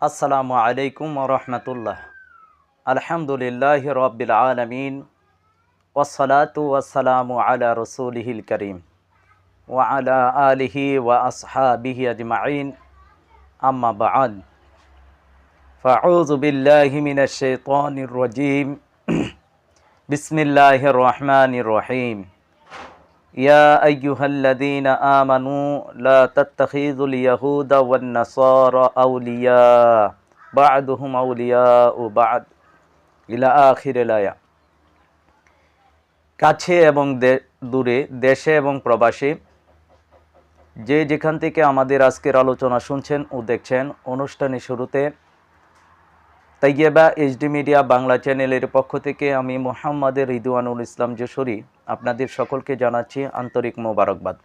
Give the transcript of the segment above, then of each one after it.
আসসালামু আলাইকুম রহমতুল্লাহ আলহামদুলিল্লাহ রব্বিল আলমিন ওসলাতু ওয়াসালামু আলা রসুলিহিল করিম ওয়া আলা আলিহি ওয়া আসহাবিহি আজমাইন আম্মা বাআদ فأعوذ بالله من الشيطان الرجيم بسم الله الرحمن الرحيم يا أيها الذين آمنوا لا تتخذوا اليهود والنصارى أولياء بعضهم أولياء بعض إلى آخر الآية কাছে এবং দে- দূরে দেশে এবং প্রবাসী যে যেখান থেকে আমাদের আজকের আলোচনা শুনছেন ও দেখছেন অনুষ্ঠানের শুরুতে তাইয়েবা এইচডি মিডিয়া বাংলা চ্যানেলের পক্ষ থেকে আমি মোহাম্মদের রিদুয়ানুল ইসলাম যশোরী আপনাদের সকলকে জানাচ্ছি আন্তরিক মোবারকবাদ।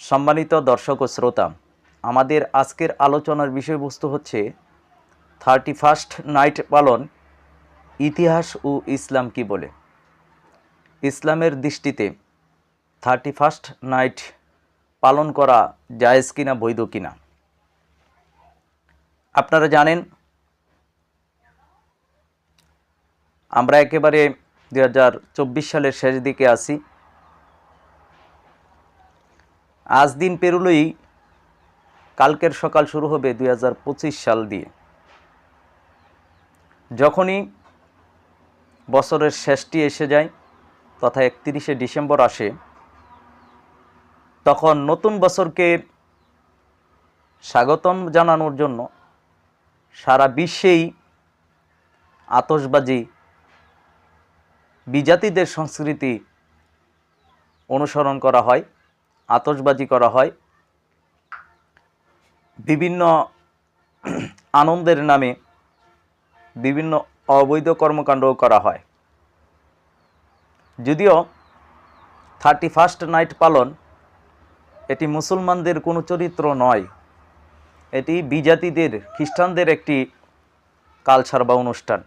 সম্মানিত দর্শক ও শ্রোতা, আমাদের আজকের আলোচনার বিষয়বস্তু হচ্ছে থার্টি ফার্স্ট নাইট পালন ইতিহাস ও ইসলাম কি বলে? ইসলামের দৃষ্টিতে থার্টি ফার্স্ট নাইট পালন করা জায়েজ কিনা, বৈধ কিনা? আপনারা জানেন আমরা একেবারে দুই হাজার চব্বিশ সালের শেষ দিকে আছি। আজ দিন পেরুলেই কালকের সকাল শুরু হবে দুই হাজার পঁচিশ সাল দিয়ে। যখনই বছরের শেষটি এসে যায়, তথা একত্রিশে ডিসেম্বর আসে, তখন নতুন বছরকে স্বাগতম জানানোর জন্য সারা বিশ্বেই আতশবাজি বিজাতিদের সংস্কৃতি অনুসরণ করা হয়, আতশবাজি করা হয়, বিভিন্ন আনন্দের নামে বিভিন্ন অবৈধ কর্মকাণ্ডও করা হয়। যদিও থার্টি ফার্স্ট নাইট পালন এটি মুসলমানদের কোনো চরিত্র নয়, এটি বিজাতিদের, খ্রিস্টানদের একটি কালচার বা অনুষ্ঠান।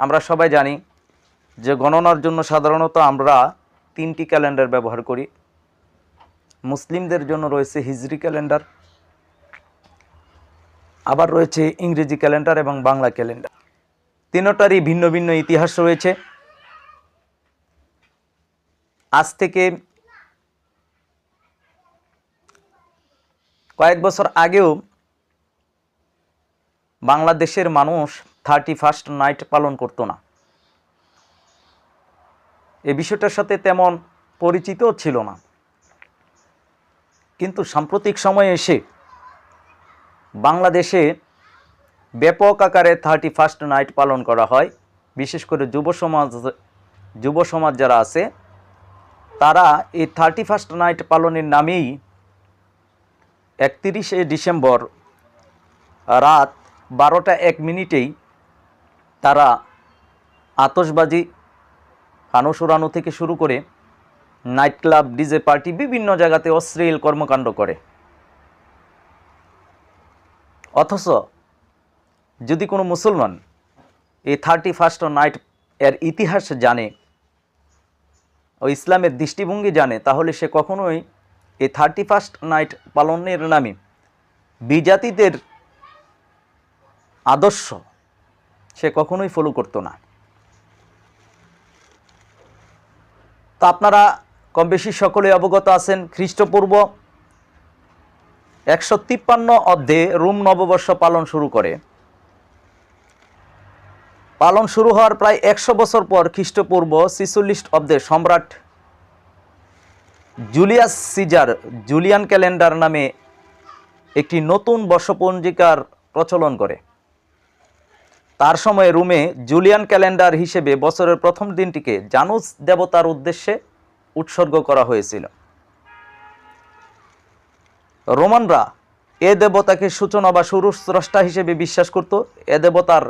আমরা সবাই জানি যে গণনার জন্য সাধারণত আমরা তিনটি ক্যালেন্ডার ব্যবহার করি। মুসলিমদের জন্য রয়েছে হিজরি ক্যালেন্ডার, আবার রয়েছে ইংরেজি ক্যালেন্ডার এবং বাংলা ক্যালেন্ডার। তিনোটারই ভিন্ন ভিন্ন ইতিহাস রয়েছে। আজ থেকে কয়েক বছর আগেও বাংলাদেশের মানুষ থার্টি ফার্স্ট নাইট পালন করতো না। এ বিষয়টার সাথে তেমন পরিচিতও ছিল না। কিন্তু সাম্প্রতিক সময়ে এসে বাংলাদেশে ব্যাপক আকারে থার্টি ফার্স্ট নাইট পালন করা হয়। বিশেষ করে যুব সমাজ যুব সমাজ যারা আছে, তারা এই থার্টি ফার্স্ট নাইট পালনের নামেই একত্রিশে ডিসেম্বর রাত বারোটা এক মিনিটেই তারা আতশবাজি ফানুস উড়ানো থেকে শুরু করে নাইট ক্লাব ডিজে পার্টি বিভিন্ন জায়গাতে অশ্লীল কর্মকাণ্ড করে। অথচ যদি কোনো মুসলমান এই থার্টি ফার্স্ট নাইট এর ইতিহাস জানে ও ইসলামের দৃষ্টিভঙ্গি জানে, তাহলে সে কখনোই এই থার্টি ফার্স্ট নাইট পালনের নামে বিজাতিদের আদর্শ সে কখনোই ফলো করতো না। তো আপনারা কম বেশি সকলে অবগত আছেন খ্রিস্টপূর্ব একশো তিপ্পান্ন অর্ধে রোম নববর্ষ পালন শুরু করে। পালন শুরু হওয়ার প্রায় একশো বছর পর খ্রিস্টপূর্ব ছিচল্লিশ অব্দে সম্রাট জুলিয়াস সিজার জুলিয়ান ক্যালেন্ডার নামে একটি নতুন বর্ষপঞ্জিকার প্রচলন করে। তার সময়ে রোমে জুলিয়ান ক্যালেন্ডার হিসেবে বছরের প্রথম দিনটিকে জানুস দেবতার উদ্দেশ্যে উৎসর্গ করা হয়েছিল। রোমানরা এ দেবতাকে সূচনা বা শুরু স্রষ্টা হিসেবে বিশ্বাস করত। এ দেবতার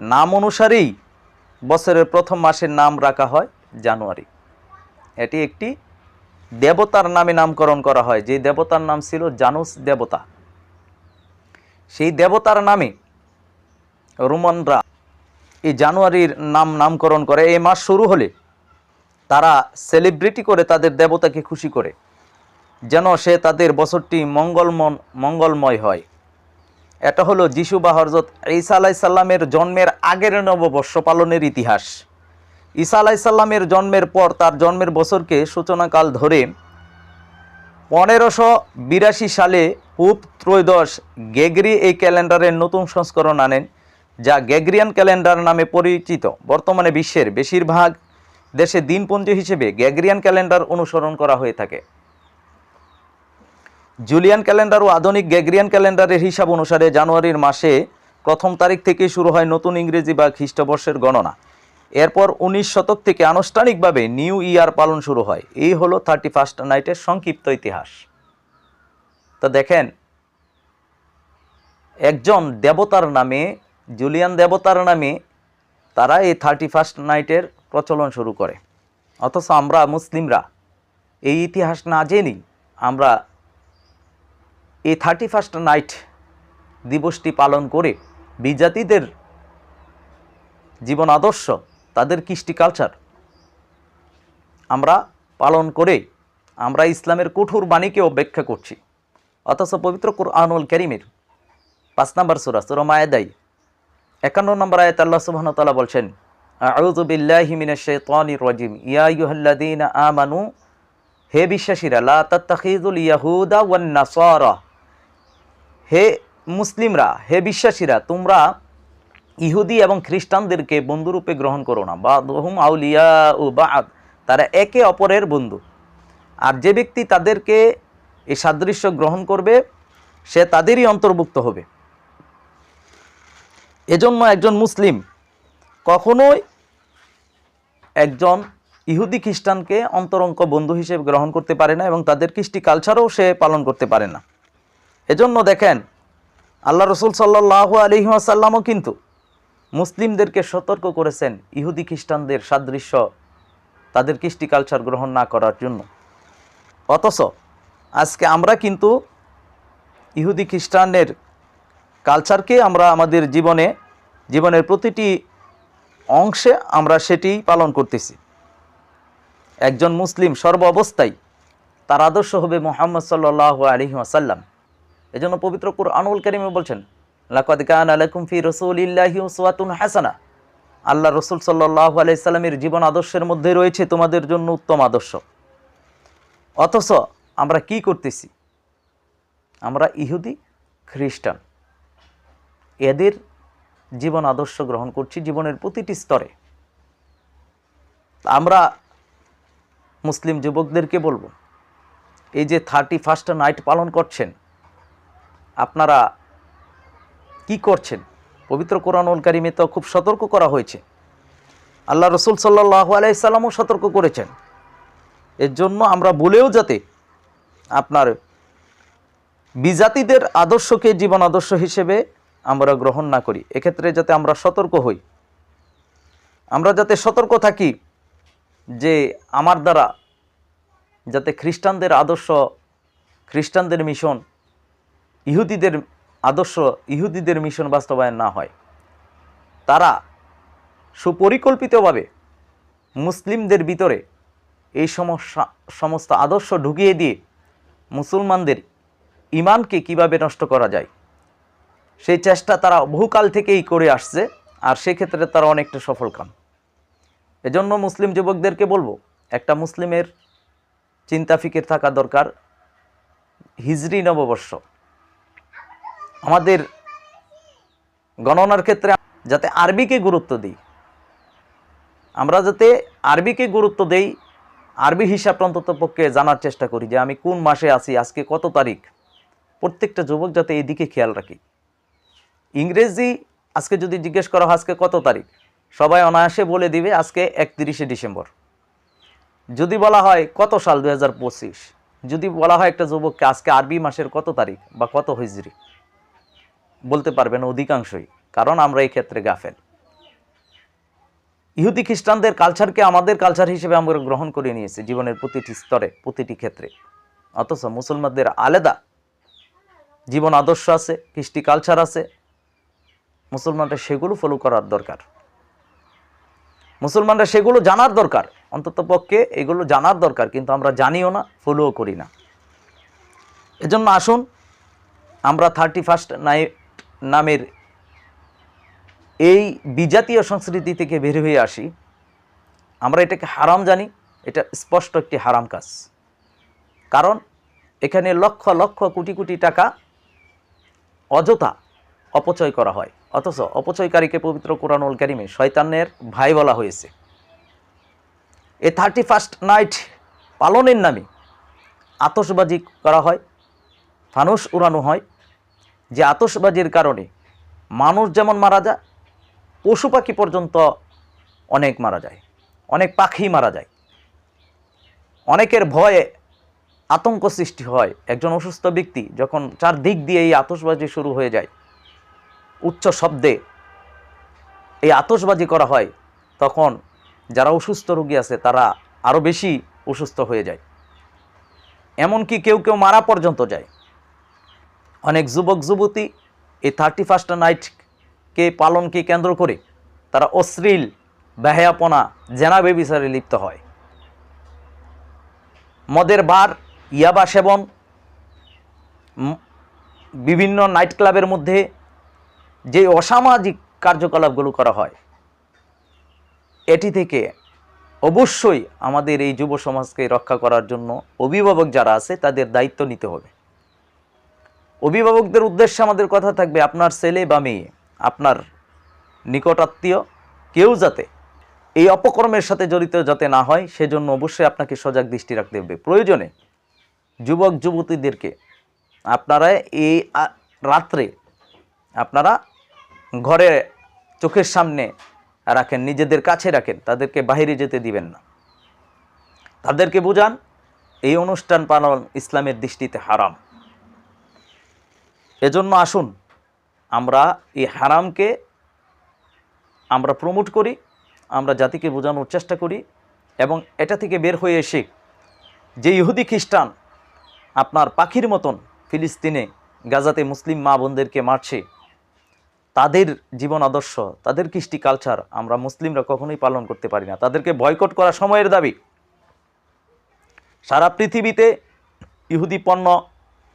নাম অনুসারেই বছরের প্রথম মাসের নাম রাখা হয় জানুয়ারি। এটি একটি দেবতার নামে নামকরণ করা হয়। যে দেবতার নাম ছিল জানুস দেবতা। সেই দেবতার নামে রোমানরা এই জানুয়ারির নাম নামকরণ করে। এই মাস শুরু হলে তারা সেলিব্রিটি করে, তাদের দেবতাকে খুশি করে। যেন সে তাদের বছরটি মঙ্গলমন, মঙ্গলময় হয়। এটা হলো যিশু বা হরজত ঈসা আলাইসাল্লামের জন্মের আগের নববর্ষ পালনের ইতিহাস। ঈসা আলাইসাল্লামের জন্মের পর তার জন্মের বছরকে সূচনাকাল ধরে পনেরোশো বিরাশি সালে পুপ ত্রয়োদশ গেগরি এই ক্যালেন্ডারের নতুন সংস্করণ আনেন। যা গ্যাগ্রিয়ান ক্যালেন্ডার নামে পরিচিত। বর্তমানে বিশ্বের বেশিরভাগ দেশে দিনপঞ্জি হিসেবে গ্যাগ্রিয়ান ক্যালেন্ডার অনুসরণ করা হয়ে থাকে। জুলিয়ান ক্যালেন্ডার ও আধুনিক গ্যাগ্রিয়ান ক্যালেন্ডারের হিসাব অনুসারে জানুয়ারির মাসে প্রথম তারিখ থেকে শুরু হয় নতুন ইংরেজি বা খ্রিস্টবর্ষের গণনা। এরপর উনিশ শতক থেকে আনুষ্ঠানিকভাবে নিউ ইয়ার পালন শুরু হয়। এই হলো থার্টি ফার্স্ট নাইটের সংক্ষিপ্ত ইতিহাস। তো দেখেন, একজন দেবতার নামে জুলিয়ান দেবতার নামে তারা এই থার্টি ফার্স্ট নাইটের প্রচলন শুরু করে। অথচ আমরা মুসলিমরা এই ইতিহাস না জেনেই আমরা এই থার্টি ফার্স্ট নাইট দিবসটি পালন করে বিজাতিদের জীবন আদর্শ, তাদের কৃষ্টি কালচার আমরা পালন করে আমরা ইসলামের কঠোর বাণীকে ব্যাখ্যা করছি। অথচ পবিত্র কোরআনুল করিমের পাঁচ নম্বর সুরা সুরা মায়াদাই একান্ন নম্বর আয়াত আল্লাহ সুবহানাহু ওয়া তাআলা বলছেন, আউযু বিল্লাহি মিনাশ শাইতানির রাজিম। ইয়া আইয়ুহাল্লাযীনা আমানু, হে বিশ্বাসীরা, লা তাত্তাখিযুল ইয়াহুদা ওয়ান নাসারা। হে মুসলিমরা, হে বিশ্বাসীরা, তোমরা ইহুদি এবং খ্রিস্টানদেরকে বন্ধুরূপে গ্রহণ করো না। বা দহুম আউলিয়া ও বা তারা একে অপরের বন্ধু। আর যে ব্যক্তি তাদেরকে এই সাদৃশ্য গ্রহণ করবে, সে তাদেরই অন্তর্ভুক্ত হবে। এজন্য একজন মুসলিম কখনোই একজন ইহুদি খ্রিস্টানকে অন্তরঙ্গ বন্ধু হিসেবে গ্রহণ করতে পারে না এবং তাদের কৃষ্টি কালচারও সে পালন করতে পারে না। এজন্য দেখেন, আল্লাহ রসুল সাল্লাহ আলহিমাসাল্লামও কিন্তু মুসলিমদেরকে সতর্ক করেছেন ইহুদি খ্রিস্টানদের সাদৃশ্য, তাদের কৃষ্টি কালচার গ্রহণ না করার জন্য। অথচ আজকে আমরা কিন্তু ইহুদি খ্রিস্টানের কালচারকে আমরা আমাদের জীবনে, জীবনের প্রতিটি অংশে আমরা সেটি পালন করতেছি। একজন মুসলিম সর্ব অবস্থায় তার আদর্শ হবে মোহাম্মদ সাল্লাহ আলহি আসাল্লাম এজন্য পবিত্র কুরআনুল কারিমে বলছেন, লাকাদ কান ফি রাসূলিল্লাহি হাসানা। আল্লাহ রসুল সাল্লাহ আলাইসাল্লামের জীবন আদর্শের মধ্যে রয়েছে তোমাদের জন্য উত্তম আদর্শ। অথচ আমরা কি করতেছি? আমরা ইহুদি, খ্রিস্টান। এদের জীবন আদর্শ গ্রহণ করছি জীবনের প্রতিটি স্তরে। আমরা মুসলিম যুবকদেরকে বলব, এই যে থার্টি ফার্স্ট নাইট পালন করছেন, আপনারা কি করছেন? পবিত্র কোরআনুল কারিমে তো খুব সতর্ক করা হয়েছে। আল্লাহ রসুল সাল্লাহ আলাইসাল্লামও সতর্ক করেছেন। এর জন্য আমরা বলেও যাতে আপনার বিজাতিদের আদর্শকে জীবন আদর্শ হিসেবে আমরা গ্রহণ না করি। এক্ষেত্রে যাতে আমরা সতর্ক হই। আমরা যাতে সতর্ক থাকি যে আমার দ্বারা যাতে খ্রিস্টানদের আদর্শ, খ্রিস্টানদের মিশন, ইহুদিদের আদর্শ, ইহুদিদের মিশন বাস্তবায়ন না হয়। তারা সুপরিকল্পিতভাবে মুসলিমদের ভিতরে এই সমস্যা, সমস্ত আদর্শ ঢুকিয়ে দিয়ে মুসলমানদের ইমানকে কীভাবে নষ্ট করা যায়? সেই চেষ্টা তারা বহুকাল থেকেই করে আসছে, আর সেক্ষেত্রে তারা অনেকটা সফল কাম। এজন্য মুসলিম যুবকদেরকে বলব, একটা মুসলিমের চিন্তা ফিকির থাকা দরকার। হিজরি নববর্ষ। আমাদের গণনার ক্ষেত্রে যাতে আরবিকে গুরুত্ব দিই, আমরা যাতে আরবিকে গুরুত্ব দেই, আরবি হিসাব অন্তত পক্ষে জানার চেষ্টা করি যে আমি কোন মাসে আছি, আজকে কত তারিখ। প্রত্যেকটা যুবক যাতে এদিকে খেয়াল রাখি। ইংরেজি আজকে যদি জিজ্ঞেস করা হয় আজকে কত তারিখ, সবাই অনায়াসে বলে দিবে আজকে একত্রিশে ডিসেম্বর। যদি বলা হয় কত সাল দু হাজার পঁচিশ, যদি বলা হয় একটা যুবককে আজকে আরবি মাসের কত তারিখ বা কত হিজরি, বলতে পারবেন অধিকাংশই, কারণ আমরা এই ক্ষেত্রে গাফেল। ইহুদি খ্রিস্টানদের কালচারকে আমাদের কালচার হিসেবে আমরা গ্রহণ করে নিয়েছি জীবনের প্রতিটি স্তরে, প্রতিটি ক্ষেত্রে। অথচ মুসলমানদের আলাদা জীবন আদর্শ আছে, কৃষ্টি কালচার আছে মুসলমানরা সেগুলো ফলো করার দরকার। মুসলমানরা সেগুলো জানার দরকার। অন্তত পক্ষে এগুলো জানার দরকার, কিন্তু আমরা জানিও না ফলোও করি না। এজন্য আসুন, আমরা থার্টি ফার্স্ট নাইট নামের এই বিজাতীয় সংস্কৃতি থেকে বের হয়ে আসি। আমরা এটাকে হারাম জানি, এটা স্পষ্ট একটি হারাম কাজ। কারণ এখানে লক্ষ লক্ষ কোটি কোটি টাকা অযথা অপচয় করা হয়। অথচ অপচয়কারীকে পবিত্র কোরআনুল কারিমে শয়তানের ভাই বলা হয়েছে। এ থার্টি ফার্স্ট নাইট পালনের নামে আতসবাজি করা হয় ফানুস উড়ানো হয়, যে আতসবাজির কারণে মানুষ যেমন মারা যায়, পশু পাখি পর্যন্ত অনেক মারা যায়, অনেক পাখি মারা যায়। অনেকের ভয়ে আতঙ্ক সৃষ্টি হয়। একজন অসুস্থ ব্যক্তি যখন চারদিক দিয়ে এই আতসবাজি শুরু হয়ে যায় উচ্চ শব্দে এই আতশবাজি করা হয়, তখন যারা অসুস্থ রোগী আছে, তারা আরও বেশি অসুস্থ হয়ে যায়। এমনকি কেউ কেউ মারা পর্যন্ত যায়। অনেক যুবক, যুবতী এই থার্টি ফার্স্ট নাইটকে পালনকে কেন্দ্র করে? তারা অশ্লীল, বেহায়াপনা, জেনা বেবিচারে লিপ্ত হয়। মদের বার, ইয়াবা সেবন বিভিন্ন নাইট ক্লাবের মধ্যে যে অসামাজিক কার্যকলাপগুলো করা হয়, এটি থেকে অবশ্যই আমাদের এই যুব সমাজকে রক্ষা করার জন্য অভিভাবক যারা আছে, তাদের দায়িত্ব নিতে হবে। অভিভাবকদের উদ্দেশ্যে আমাদের কথা থাকবে, আপনার ছেলে বা মেয়ে, আপনার নিকটাত্মীয় কেউ যাতে এই অপকর্মের সাথে জড়িত যাতে না হয়, সেজন্য অবশ্যই আপনাকে সজাগ দৃষ্টি রাখতে হবে। প্রয়োজনে যুবক যুবতীদেরকে আপনারা এই রাত্রে আপনারা ঘরে চোখের সামনে রাখেন, নিজেদের কাছে রাখেন, তাদেরকে বাইরে যেতে দিবেন না। তাদেরকে বোঝান, এই অনুষ্ঠান পালন ইসলামের দৃষ্টিতে হারাম। এজন্য আসুন, আমরা এই হারামকে আমরা প্রমোট করি, আমরা জাতিকে বোঝানোর চেষ্টা করি এবং এটা থেকে বের হয়ে এসে যে ইহুদি খ্রিস্টান আপনার পাখির মতন ফিলিস্তিনে, গাজাতে মুসলিম মা বোনদেরকে মারছে তাদের জীবন আদর্শ, তাদের কৃষ্টি কালচার আমরা মুসলিমরা কখনোই পালন করতে পারি না। তাদেরকে বয়কট করা সময়ের দাবি। সারা পৃথিবীতে ইহুদি পণ্য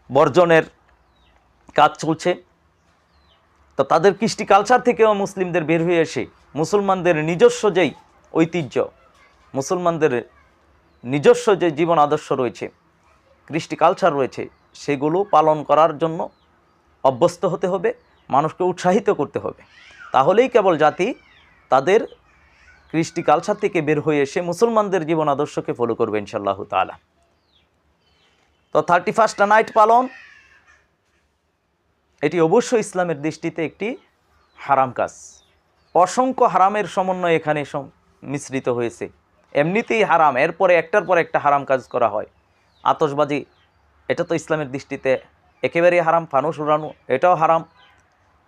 বর্জনের কাজ চলছে। তো তাদের কৃষ্টি কালচার থেকেও মুসলিমদের বের হয়ে এসে, মুসলমানদের নিজস্ব যেই ঐতিহ্য, মুসলমানদের নিজস্ব যে জীবন আদর্শ রয়েছে, কৃষ্টি কালচার রয়েছে, সেগুলো পালন করার জন্য অভ্যস্ত হতে হবে। মানুষকে উৎসাহিত করতে হবে। তাহলেই কেবল জাতি তাদের কৃষ্টি কালচার থেকে বের হয়ে এসে মুসলমানদের জীবন আদর্শকে ফলো করবে ইনশাল্লাহ তালা তো থার্টি ফার্স্ট নাইট পালন, এটি অবশ্যই ইসলামের দৃষ্টিতে একটি হারাম কাজ। অসংখ্য হারামের সমন্বয় এখানে মিশ্রিত হয়েছে। এমনিতেই হারাম, এরপরে একটার পর একটা হারাম কাজ করা হয়। আতশবাজি, এটা তো ইসলামের দৃষ্টিতে একেবারেই হারাম, ফানুস উড়ানো, এটাও হারাম।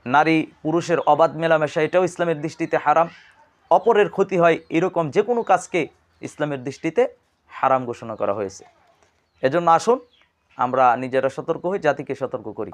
নারী পুরুষের অবাধ মেলামেশা, এটাও ইসলামের দৃষ্টিতে হারাম। অপরের ক্ষতি হয় এরকম যে কোনো কাজকে ইসলামের দৃষ্টিতে হারাম ঘোষণা করা হয়েছে। এজন্য আসুন, আমরা নিজেরা সতর্ক হই, জাতিকে সতর্ক করি।